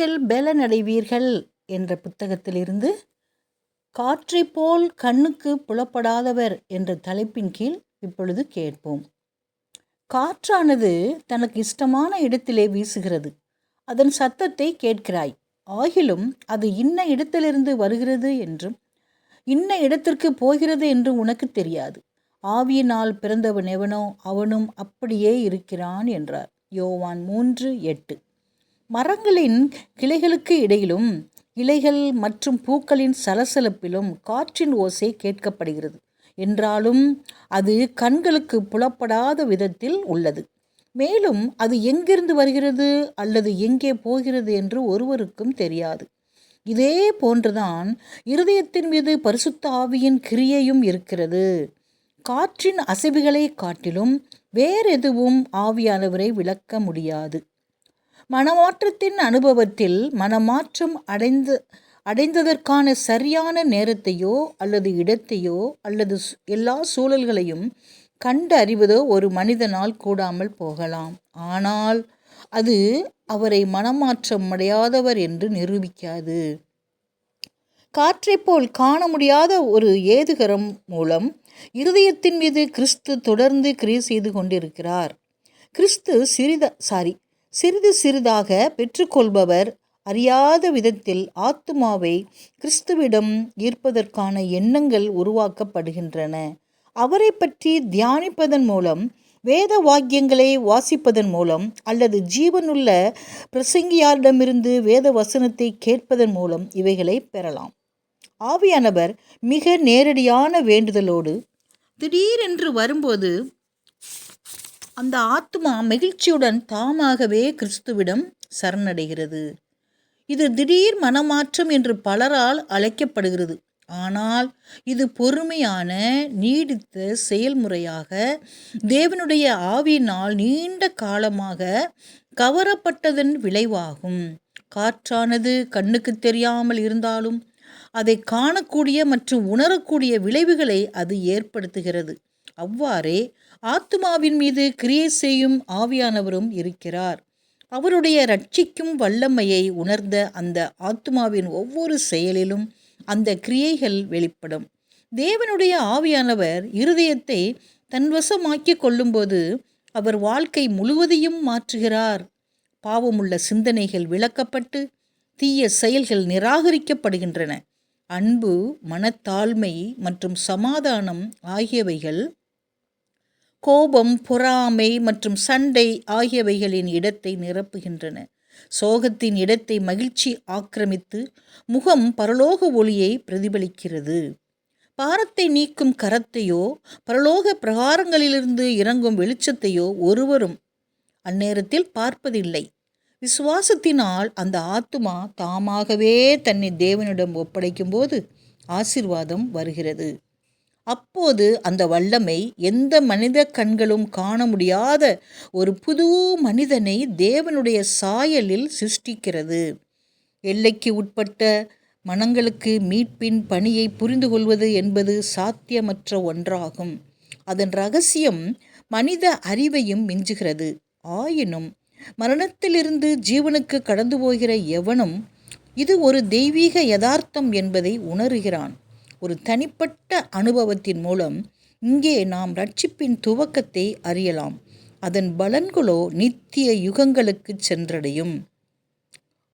நீங்கள் பலனடைவீர்கள் என்ற புத்தகத்திலிருந்து காற்றைப் போல் கண்ணுக்கு புலப்படாதவர் என்ற தலைப்பின் கீழ் இப்பொழுது கேட்போம். காற்றானது தனக்கு இஷ்டமான இடத்திலே வீசுகிறது. அதன் சத்தத்தை கேட்கிறாய். ஆகிலும் அது இன்ன இடத்திலிருந்து வருகிறது என்றும் இன்ன இடத்திற்கு போகிறது என்று உனக்கு தெரியாது. ஆவியினால் பிறந்தவன் எவனோ அவனும் அப்படியே இருக்கிறான் என்றார். யோவான் மூன்று எட்டு. மரங்களின் கிளைகளுக்கு இடையிலும் இலைகள் மற்றும் பூக்களின் சலசலப்பிலும் காற்றின் ஓசை கேட்கப்படுகிறது. என்றாலும் அது கண்களுக்கு புலப்படாத விதத்தில் உள்ளது. மேலும் அது எங்கிருந்து வருகிறது அல்லது எங்கே போகிறது என்று ஒருவருக்கும் தெரியாது. இதே போன்றுதான் இருதயத்தின் மீது பரிசுத்த ஆவியின் கிரியையும் இருக்கிறது. காற்றின் அசைவுகளை காட்டிலும் வேறெதுவும் ஆவியானவரை விளக்க முடியாது. மனமாற்றத்தின் அனுபவத்தில் மனமாற்றம் அடைந்து அடைந்ததற்கான சரியான நேரத்தையோ அல்லது இடத்தையோ அல்லது எல்லா சூழல்களையும் கண்டு அறிவதோ ஒரு மனிதனால் கூடாமல் போகலாம். ஆனால் அது அவரை மனமாற்றம் அடையாதவர் என்று நிரூபிக்காது. காற்றைப் போல் காண முடியாத ஒரு ஏதுகரம் மூலம் இருதயத்தின் மீது கிறிஸ்து தொடர்ந்து கிரியை செய்து கொண்டிருக்கிறார். கிறிஸ்து சிறித சாரி சிறிது சிறிதாக பெற்றுக்கொள்பவர் அறியாத விதத்தில் ஆத்துமாவை கிறிஸ்துவிடம் ஈர்ப்பதற்கான எண்ணங்கள் உருவாக்கப்படுகின்றன. அவரை பற்றி தியானிப்பதன் மூலம் வேத வாக்கியங்களை வாசிப்பதன் மூலம் அல்லது ஜீவனுள்ள பிரசங்கியாரிடமிருந்து வேத வசனத்தை கேட்பதன் மூலம் இவைகளை பெறலாம். ஆவியானவர் மிக நேரடியான வேண்டுதலோடு திடீரென்று வரும்போது அந்த ஆத்மா மகிழ்ச்சியுடன் தாமாகவே கிறிஸ்துவிடம் சரணடைகிறது. இது திடீர் மனமாற்றம் என்று பலரால் அழைக்கப்படுகிறது. ஆனால் இது பொறுமையான நீடித்த செயல்முறையாக தேவனுடைய ஆவியினால் நீண்ட காலமாக கவரப்பட்டதன் விளைவாகும். காற்றானது கண்ணுக்கு தெரியாமல் இருந்தாலும் அதை காணக்கூடிய மற்றும் உணரக்கூடிய விளைவுகளை அது ஏற்படுத்துகிறது. அவ்வாறே ஆத்மாவின் மீது கிரியை செய்யும் ஆவியானவரும் இருக்கிறார். அவருடைய ரட்சிக்கும் வல்லமையை உணர்ந்த அந்த ஆத்மாவின் ஒவ்வொரு செயலிலும் அந்த கிரியைகள் வெளிப்படும். தேவனுடைய ஆவியானவர் இருதயத்தை தன்வசமாக்கி கொள்ளும்போது அவர் வாழ்க்கை முழுவதையும் மாற்றுகிறார். பாவமுள்ள சிந்தனைகள் விளக்கப்பட்டு தீய செயல்கள் நிராகரிக்கப்படுகின்றன. அன்பு மனத்தாழ்மை மற்றும் சமாதானம் ஆகியவைகள் கோபம் பொறாமை மற்றும் சண்டை ஆகியவைகளின் இடத்தை நிரப்புகின்றன. சோகத்தின் இடத்தை மகிழ்ச்சி ஆக்கிரமித்து முகம் பரலோக ஒளியை பிரதிபலிக்கிறது. பாரத்தை நீக்கும் கரத்தையோ பரலோக பிரகாரங்களிலிருந்து இறங்கும் வெளிச்சத்தையோ ஒருவரும் அந்நேரத்தில் பார்ப்பதில்லை. விசுவாசத்தினால் அந்த ஆத்துமா தாமாகவே தன்னை தேவனிடம் ஒப்படைக்கும்போது ஆசிர்வாதம் வருகிறது. அப்போது அந்த வல்லமை எந்த மனித கண்களும் காண முடியாத ஒரு புது மனிதனை தேவனுடைய சாயலில் சிருஷ்டிக்கிறது. எல்லைக்கு உட்பட்ட மனங்களுக்கு மீட்பின் பணியை புரிந்து கொள்வது என்பது சாத்தியமற்ற ஒன்றாகும். அதன் ரகசியம் மனித அறிவையும் மிஞ்சுகிறது. ஆயினும் மரணத்திலிருந்து ஜீவனுக்கு கடந்து போகிற எவனும் இது ஒரு தெய்வீக யதார்த்தம் என்பதை உணர்கிறான். ஒரு தனிப்பட்ட அனுபவத்தின் மூலம் இங்கே நாம் ரட்சிப்பின் துவக்கத்தை அறியலாம். அதன் பலன்களோ நித்திய யுகங்களுக்கு சென்றடையும்.